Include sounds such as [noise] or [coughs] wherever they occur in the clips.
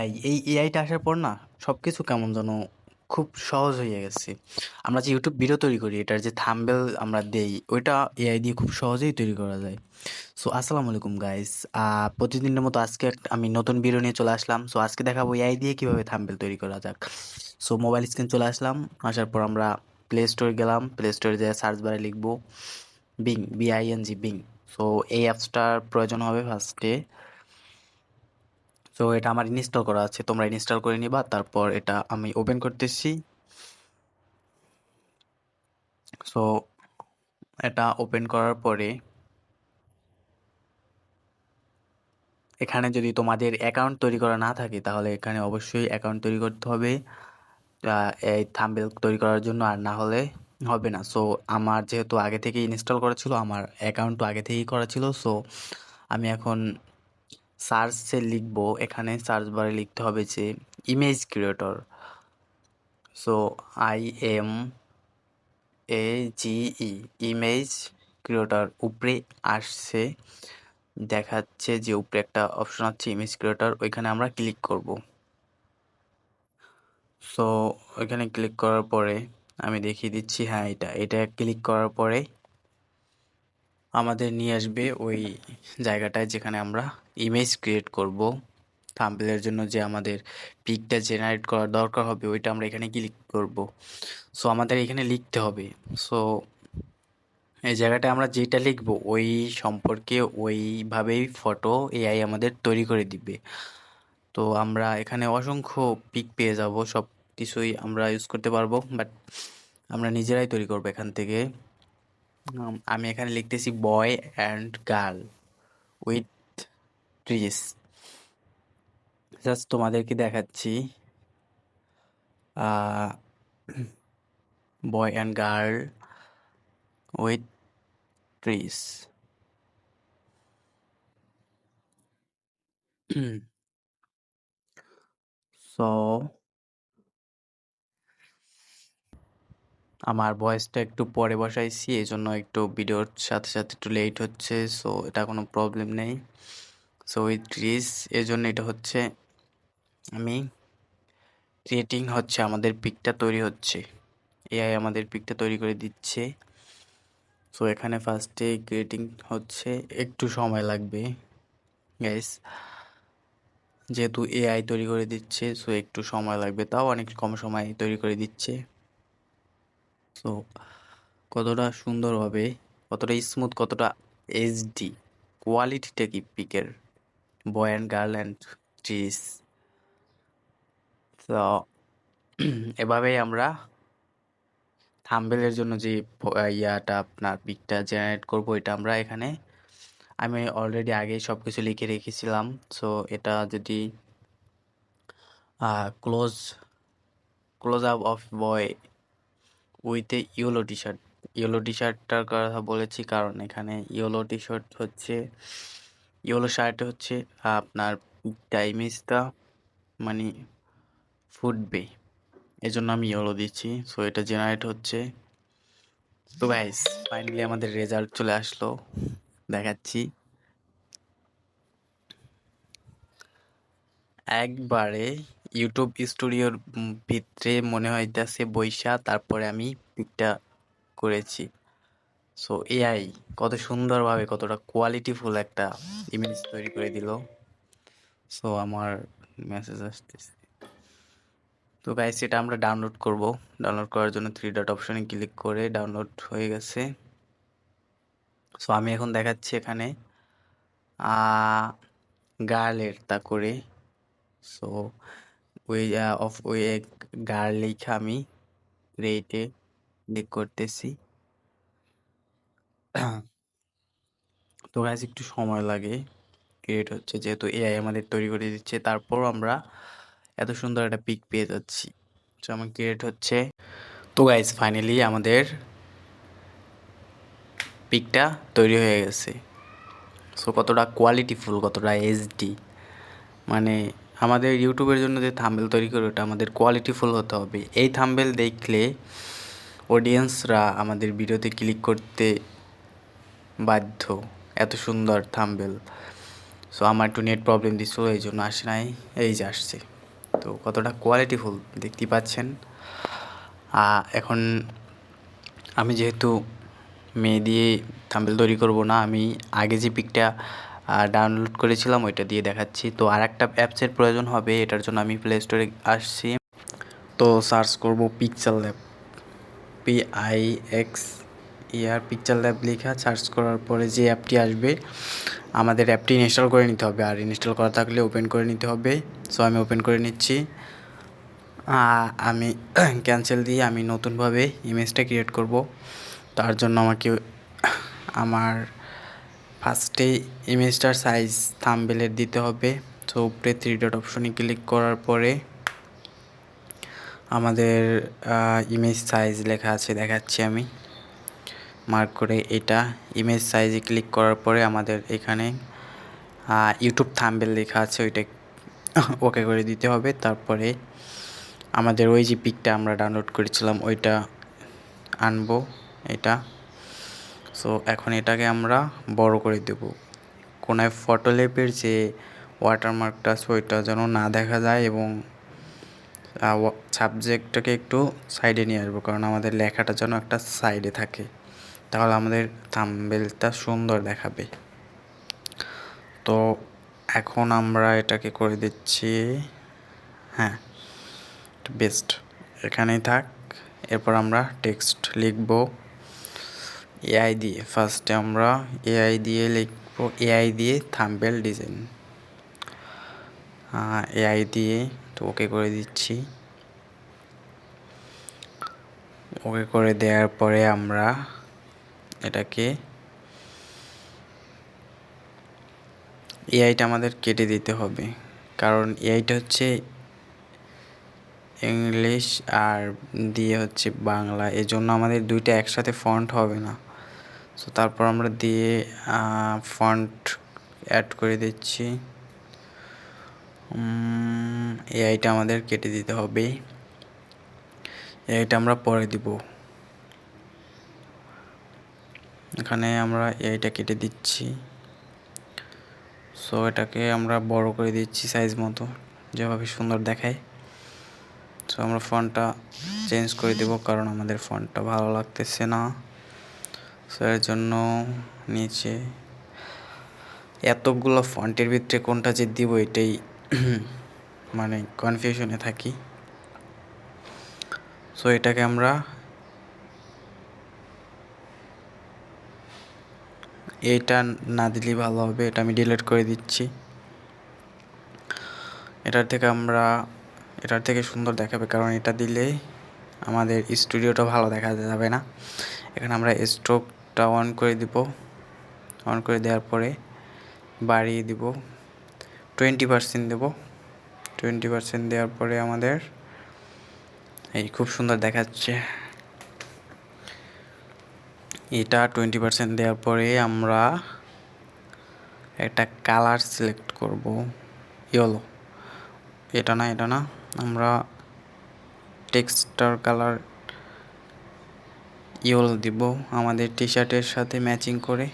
AI এই এআইটা আসার পর না সব কিছু কেমন যেন খুব সহজ হয়ে গেছে। আমরা যে ইউটিউব ভিডিও তৈরি করি, এটার যে থাম্বেল আমরা দেই, ওইটা এআই দিয়ে খুব সহজেই তৈরি করা যায়। সো আসসালামু আলাইকুম গাইস প্রতিদিনের মতো আজকে আমি নতুন ভিডিও নিয়ে চলে আসলাম। সো আজকে দেখাবো এআই দিয়ে কীভাবে থাম্বেল তৈরি করা যাক। সো মোবাইল স্ক্রিন চলে আসলাম, আসার পর আমরা প্লে স্টোরে গেলাম। প্লে স্টোরে যেয়ে সার্চ বারে লিখব বিং বিআইএনজি বিং সো এই অ্যাপসটার প্রয়োজন হবে ফার্স্টে তো এটা আমার ইনস্টল করা আছে। তোমরা ইনস্টল করে নিবা, তারপর এটা আমি ওপেন করতেছি। সো এটা ওপেন করার পরে এখানে যদি তোমাদের অ্যাকাউন্ট তৈরি করা না থাকে, তাহলে এখানে অবশ্যই অ্যাকাউন্ট তৈরি করতে হবে। এই থাম্বেল তৈরি করার জন্য আর না হলে হবে না। সো আমার যেহেতু আগে থেকে ইনস্টল করা ছিল, আমার অ্যাকাউন্টও আগে থেকেই করা ছিল। সো আমি এখন সার্চে লিখব, এখানে সার্চ বারে লিখতে হবে যে image creator so I M A G E image creator উপরে আসছে, দেখাচ্ছে যে উপরে একটা অপশন আছে ইমেজ ক্রিয়েটর ওইখানে আমরা ক্লিক করব। সো ওইখানে ক্লিক করার পরে আমি দেখিয়ে দিচ্ছি হ্যাঁ এটা এটা ক্লিক করার পরে আমাদের নিয়ে আসবে ওই জায়গাটায় যেখানে আমরা ইমেজ ক্রিয়েট করব। থাম্বনেলের জন্য যে আমাদের পিকটা জেনারেট করার দরকার হবে, ওইটা আমরা এখানে ক্লিক করব। সো আমাদের এখানে লিখতে হবে। সো এই জায়গাটায় আমরা যেটা লিখব, ওই সম্পর্কে ওইভাবেই ফটো এআই আমাদের তৈরি করে দিবে। তো, আমরা এখানে অসংখ্য পিক পেয়ে যাব সব কিছুই আমরা ইউজ করতে পারব বাট আমরা নিজেরাই তৈরি করব এখান থেকে। আমি এখানে লিখতেছি boy and girl with trees just তোমাদেরকে দেখাচ্ছি boy and girl with trees so আমার ভয়েসটা একটু পরে বসাইছি এই জন্য একটু ভিডিওর সাথে সাথে একটু লেট হচ্ছে সো এটা কোনো প্রবলেম নেই। সো উইথ ট্রিস এই জন্য এটা হচ্ছে, আমি ক্রিয়েটিং হচ্ছে, আমাদের পিকটা তৈরি হচ্ছে। এআই আমাদের পিকটা তৈরি করে দিচ্ছে। সো এখানে ফার্স্টে ক্রিয়েটিং হচ্ছে, একটু সময় লাগবে গ্যাস যেহেতু এআই তৈরি করে দিচ্ছে সো একটু সময় লাগবে, তাও অনেক কম সময় তৈরি করে দিচ্ছে। সো কতটা সুন্দরভাবে কতটা স্মুথ কতটা এইচডি কোয়ালিটিটা কি পিকের boy and girl and trees তো এভাবেই আমরা থাম্বেলের জন্য যে ইয়াটা আপনার পিকটা জেনারেট করব, এটা আমরা এখানে আমি অলরেডি আগে সব কিছু লিখে রেখেছিলাম। সো এটা যদি close close up of boy with a yellow T shirt yellow T শার্টটার কথা বলেছি কারণ এখানে ইয়েলো টি শার্ট হচ্ছে ইয়েলো শার্ট হচ্ছে আপনার টাইমিসটা মানে ফুটবে। এই জন্য আমি ইয়েলো দিচ্ছি। সো এটা জেনারেট হচ্ছে। তো গাইস ফাইনালি আমাদের রেজাল্ট চলে আসলো। দেখাচ্ছি। একবারে ইউটিউব স্টুডিওর ভিতরে মনে হইতেছে বৈশা তারপরে আমি পিকটা করেছি। সো এআই কত সুন্দরভাবে, কতটা কোয়ালিটিফুল একটা ইমেজ তৈরি করে দিল। সো আমার মেসেজ আসতেছে। তো গাইস এটা আমরা ডাউনলোড করব। ডাউনলোড করার জন্য থ্রি ডট অপশনে ক্লিক করে ডাউনলোড হয়ে গেছে। সো আমি এখন দেখাচ্ছি এখানে গার্লের তা করে। সো ওই অফ ওই গার লেখা আমি রেটে ক্লিক করতেছি। তো গাছ একটু সময় লাগে। ক্রিয়েট হচ্ছে যেহেতু এআই আমাদের তৈরি করে দিচ্ছে। তারপর আমরা এত সুন্দর একটা পিক পেয়ে যাচ্ছি। তো আমার ক্রিয়েট হচ্ছে। তো গাইজ ফাইনালি আমাদের পিকটা তৈরি হয়ে গেছে। সো কতটা কোয়ালিটিফুল কতটা এইচডি মানে আমাদের ইউটিউবের জন্য যে থাম্বেল তৈরি করে, ওটা আমাদের কোয়ালিটিফুল হতে হবে। এই থাম্বেল দেখলে অডিয়েন্সরা আমাদের ভিডিওতে ক্লিক করতে বাধ্য। এত সুন্দর থাম্বেল। সো আমার একটু নেট প্রবলেম দিচ্ছিল এই জন্য আসে নাই। এই যে আসছে। তো, কতটা কোয়ালিটিফুল দেখতে পাচ্ছেন। এখন আমি যেহেতু মেয়ে দিয়ে থাম্বেল তৈরি করব না, আমি আগে যে পিকটা ডাউনলোড করেছিলাম, ওইটা দিয়ে দেখাচ্ছি। তো আর একটা অ্যাপসের প্রয়োজন হবে, এটার জন্য আমি প্লে স্টোরে আসছি। তো সার্চ করব picture lab P I X year picture lab লেখা। সার্চ করার পরে যে অ্যাপটি আসবে, আমাদের অ্যাপটি ইনস্টল করে নিতে হবে। আর ইনস্টল করা থাকলে ওপেন করে নিতে হবে। সো আমি ওপেন করে নিচ্ছি। আমি [coughs] ক্যান্সেল দিয়ে আমি নতুনভাবে ইমেজটা ক্রিয়েট করব। তার জন্য আমাকে [coughs] আমার ফার্স্টে ইমেজটার সাইজ থামবেলের দিতে হবে। সো উপরে থ্রি ডট অপশনে ক্লিক করার পরে আমাদের ইমেজ সাইজ লেখা আছে দেখাচ্ছি আমি। মার্ক করে এটা। ইমেজ সাইজে ক্লিক করার পরে আমাদের এখানে ইউটিউব থাম্বেল লেখা আছে, ওইটা [laughs] ওকে করে দিতে হবে। তারপরে আমাদের ওই যে পিকটা আমরা ডাউনলোড করেছিলাম, ওইটা আনব, এটা। সো এখন এটাকে আমরা বড় করে দেব। কোনায় ফটো লেপের যে ওয়াটারমার্কটা আছে, ওইটা যেন না দেখা যায় এবং সাবজেক্টটাকে একটু সাইডে নিয়ে আসব, কারণ আমাদের লেখাটা যেন একটা সাইডে থাকে। তাহলে আমাদের থাম্বেলটা সুন্দর দেখাবে। তো, এখন আমরা এটাকে করে দিচ্ছি হ্যাঁ বেস্ট এখানেই থাক, এরপর আমরা টেক্সট লিখব। এআই দিয়ে। ফার্স্টে আমরা এআই দিয়ে লিখব এআই দিয়ে থাম্বেল ডিজাইন এআই দিয়ে তো ওকে করে দিচ্ছি। ওকে করে দেওয়ার পরে আমরা এটাকে এআইটা আমাদের কেটে দিতে হবে। কারণ এআইটা হচ্ছে ইংলিশ আর দিয়ে হচ্ছে বাংলা। এজন্য আমাদের দুইটা একসাথে ফন্ট হবে না। সো তারপর আমরা দিয়ে ফন্ট অ্যাড করে দিচ্ছি। এআইটা আমাদের কেটে দিতে হবে। এআইটা আমরা পরে দিব। এখানে আমরা এআইটা কেটে দিচ্ছি। সো এটাকে আমরা বড় করে দিচ্ছি সাইজ মতো, যেভাবে সুন্দর দেখায়। সো আমরা ফন্টটা চেঞ্জ করে দেব, কারণ আমাদের ফন্টটা ভালো লাগতেছে না। সো এর জন্য নিচে এতগুলো ফন্টের ভিতরে কোনটা যে দিব এটাই [clears throat] মানে কনফিউশনে থাকি। সো এটাকে আমরা এটা না দিলেই ভালো হবে, এটা আমি ডিলিট করে দিচ্ছি। এটার থেকে আমরা, এটার থেকে সুন্দর দেখাবে, কারণ এটা দিলে আমাদের স্টুডিওটা ভালো দেখা যাবে না। এখানে আমরা স্ট্রোকটা অন করে দিব। অন করে দেওয়ার পরে বাড়িয়ে দিব। টোয়েন্টি পার্সেন্ট দেবো। টোয়েন্টি পার্সেন্ট দেওয়ার পরে আমাদের এই খুব সুন্দর দেখাচ্ছে। এটা টোয়েন্টি পার্সেন্ট দেওয়ার পরে আমরা একটা কালার সিলেক্ট করব। ইয়েলো এটা না এটা না। আমরা টেক্সটার কালার ইয়েলো দিব আমাদের টি শার্টের সাথে ম্যাচিং করে।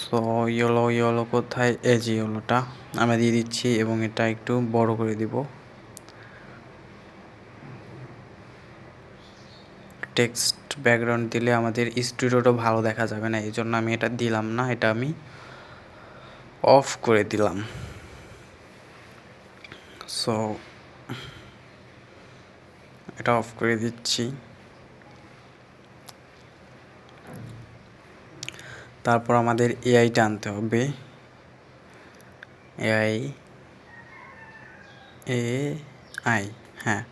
সো, ইয়েলো ইয়েলো কোথায়? এই যে ইয়েলোটা, আমরা দিয়ে দিচ্ছি এবং এটা একটু বড় করে দিব। টেক্সট ব্যাকগ্রাউন্ড দিলে আমাদের স্টুডিওটা ভালো দেখা যাবে না এই জন্য আমি এটা দিলাম না, এটা আমি অফ করে দিলাম। সো এটা অফ করে দিচ্ছি। তারপর আমাদের এআইটা আনতে হবে। এআই এ আই হ্যাঁ।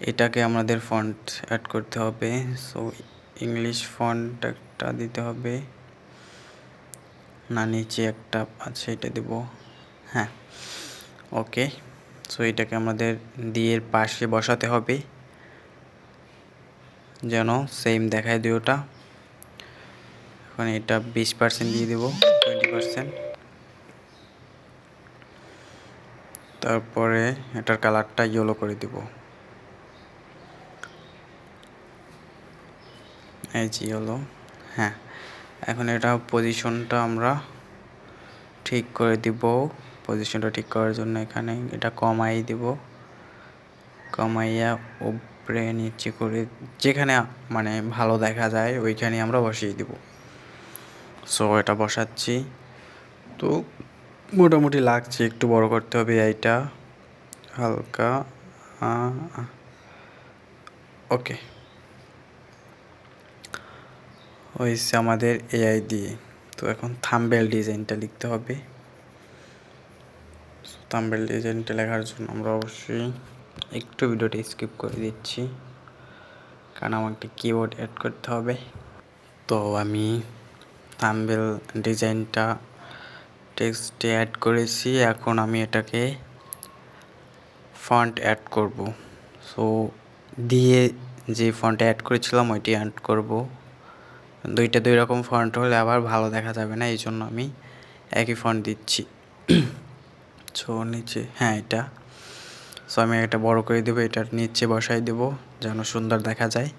এটাকে আমাদের ফন্ট অ্যাড করতে হবে। সো ইংলিশ ফন্ট একটা দিতে হবে। না, নিচে একটা আছে, এটা দেব। হ্যাঁ। ওকে সো এটাকে আমাদের দিয়ে পাশে বসাতে হবে। যেন সেম দেখায় দুটা এখন এটা বিশ পার্সেন্ট দিয়ে দেবো টোয়েন্টি পার্সেন্ট তারপরে এটার কালারটা ইয়েলো করে দেব। এই যে ইয়েলো হ্যাঁ। এখন এটা পজিশনটা আমরা ঠিক করে দিব। পজিশনটা ঠিক করার জন্য এখানে এটা কমাই দিব। কমাইয়া উপরে নিচে করে যেখানে মানে ভালো দেখা যায় ওইখানে আমরা বসিয়ে দিব। সো এটা বসাচ্ছি। তো মোটামুটি লাগছে একটু বড় করতে হবে এইটা হালকা ওকে হয়েছে আমাদের এআই দিয়ে। তো এখন থাম্বেল ডিজাইনটা লিখতে হবে। থাম্বেল ডিজাইনটা লেখার জন্য আমরা অবশ্যই একটু ভিডিওটা স্কিপ করে দিচ্ছি, কারণ আমাকে কিবোর্ড অ্যাড করতে হবে। তো আমি থাম্বেল ডিজাইনটা টেক্সটে অ্যাড করেছি, এখন আমি এটাকে ফন্ট অ্যাড করব। সো দিয়ে যে ফন্ট অ্যাড করেছিলাম, ওইটি অ্যাড করব। দুইটা দুই রকম ফন্ট হলে আবার ভালো দেখা যাবে না এই জন্য আমি একই ফন্ট দিচ্ছি। [coughs] সো নিচে হ্যাঁ এটা। সো আমি এটা বড় করে দেবো এটার নিচে বসাই দেব, যেন সুন্দর দেখা যায়।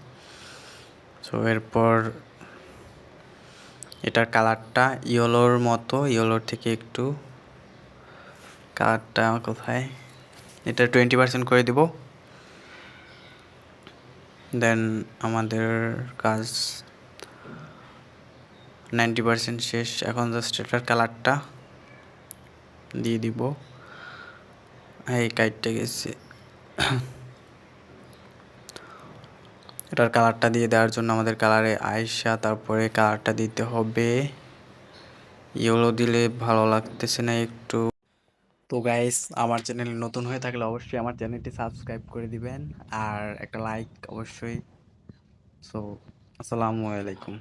সো এরপর এটার কালারটা ইয়েলোর মতো, ইয়েলোর থেকে একটু কালারটা কোথায়? এটা টোয়েন্টি পার্সেন্ট করে দিব। দেন আমাদের কাজ নাইনটি পার্সেন্ট শেষ। এখন জাস্ট এটার কালারটা দিয়ে দিব। এই কাইটটা গেছে। এটার কালারটা দিয়ে দেওয়ার জন্য আমাদের কালারে আয়সা তারপরে কালারটা দিতে হবে। ইয়েলো দিলে ভালো লাগতেছে না একটু। তো গাইস আমার চ্যানেল নতুন হয়ে থাকলে অবশ্যই আমার চ্যানেলটি সাবস্ক্রাইব করে দিবেন। আর একটা লাইক অবশ্যই। সো আসসালামু আলাইকুম।